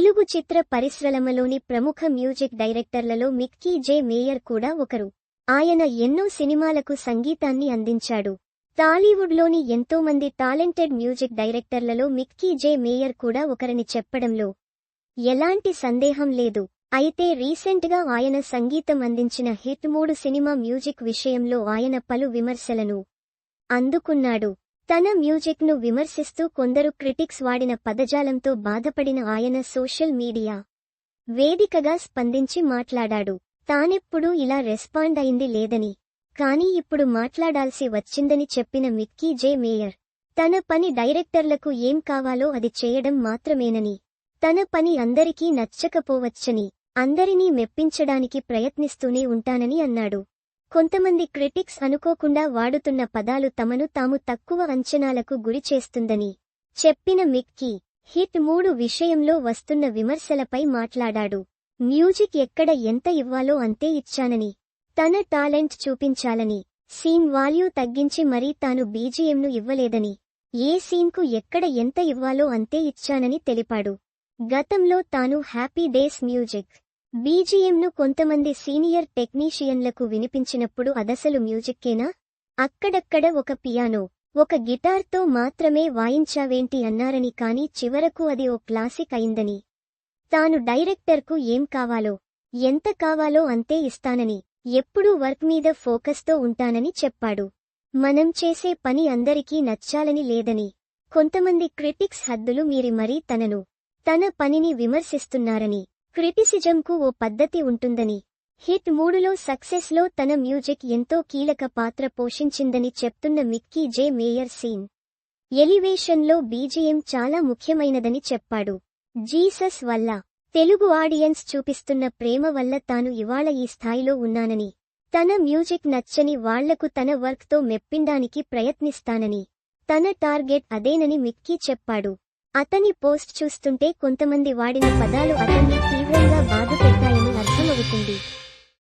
తెలుగు చిత్ర పరిశ్రమలోని ప్రముఖ మ్యూజిక్ డైరెక్టర్లలో మిక్కీ జే మేయర్ కూడా ఒకరు. ఆయన ఎన్నో సినిమాలకు సంగీతాన్ని అందించాడు. టాలీవుడ్లోని ఎంతోమంది టాలెంటెడ్ మ్యూజిక్ డైరెక్టర్లలో మిక్కీ జే మేయర్ కూడా ఒకరని చెప్పడంలో ఎలాంటి సందేహం లేదు. అయితే రీసెంట్గా ఆయన సంగీతం అందించిన హిట్ మూడు సినిమా మ్యూజిక్ విషయంలో ఆయన పలు విమర్శలను అందుకున్నాడు. తన మ్యూజిక్ను విమర్శిస్తూ కొందరు క్రిటిక్స్ వాడిన పదజాలంతో బాధపడిన ఆయన సోషల్ మీడియా వేదికగా స్పందించి మాట్లాడాడు. తానెప్పుడూ ఇలా రెస్పాండ్ అయింది లేదని కానీ ఇప్పుడు మాట్లాడాల్సి వచ్చిందని చెప్పిన మిక్కీ జే మేయర్ తన పని డైరెక్టర్లకు ఏం కావాలో అది చేయడం మాత్రమేనని తన పని అందరికీ నచ్చకపోవచ్చని అందరినీ మెప్పించడానికి ప్రయత్నిస్తూనే ఉంటానని అన్నాడు. కొంతమంది క్రిటిక్స్ అనుకోకుండా వాడుతున్న పదాలు తమను తాము తక్కువ అంచనాలకు గురి చేస్తుందని చెప్పిన మిక్కీ హిట్ మూడు విషయంలో వస్తున్న విమర్శలపై మాట్లాడాడు. మ్యూజిక్ ఎక్కడ ఎంత ఇవ్వాలో అంతే ఇచ్చానని తన టాలెంట్ చూపించాలని సీన్ వాల్యూ తగ్గించి మరీ తాను బీజీఎంను ఇవ్వలేదని ఏ సీన్కు ఎక్కడ ఎంత ఇవ్వాలో అంతే ఇచ్చానని తెలిపాడు. గతంలో తాను హ్యాపీ డేస్ మ్యూజిక్ బీజిఎంను కొంతమంది సీనియర్ టెక్నీషియన్లకు వినిపించినప్పుడు అదసలు మ్యూజిక్కేనా? అక్కడక్కడ ఒక పియానో ఒక గిటార్తో మాత్రమే వాయించావేంటి అన్నారని కాని చివరకు అది ఓ క్లాసిక్ అయిందని. తాను డైరెక్టర్కు ఏం కావాలో ఎంత కావాలో అంతే ఇస్తానని ఎప్పుడూ వర్క్ మీద ఫోకస్తో ఉంటానని చెప్పాడు. మనం చేసే పని అందరికీ నచ్చాలని లేదని. కొంతమంది క్రిటిక్స్ హద్దులు మీరి మరీ తనను తన పనిని విమర్శిస్తున్నారని. క్రిటిసిజంకు ఓ పద్ధతి ఉంటుందని. హిట్ మూడులో సక్సెస్లో తన మ్యూజిక్ ఎంతో కీలక పాత్ర పోషించిందని చెప్తున్న మిక్కీ జే మేయర్ సీన్. ఎలివేషన్లో బీజిఎం చాలా ముఖ్యమైనదని చెప్పాడు. జీసస్ వల్ల. తెలుగు ఆడియన్స్ చూపిస్తున్న ప్రేమ వల్ల తాను ఇవాళ ఈ స్థాయిలో ఉన్నానని. తన మ్యూజిక్ నచ్చని వాళ్ళకు తన వర్క్తో మెప్పిండానికి ప్రయత్నిస్తానని. తన టార్గెట్ అదేనని మిక్కీ చెప్పాడు. అతని పోస్ట్ చూస్తుంటే కొంతమంది వాడిన పదాలు అతన్ని తీవ్రంగా బాధపెట్టాయని అర్థమవుతుంది.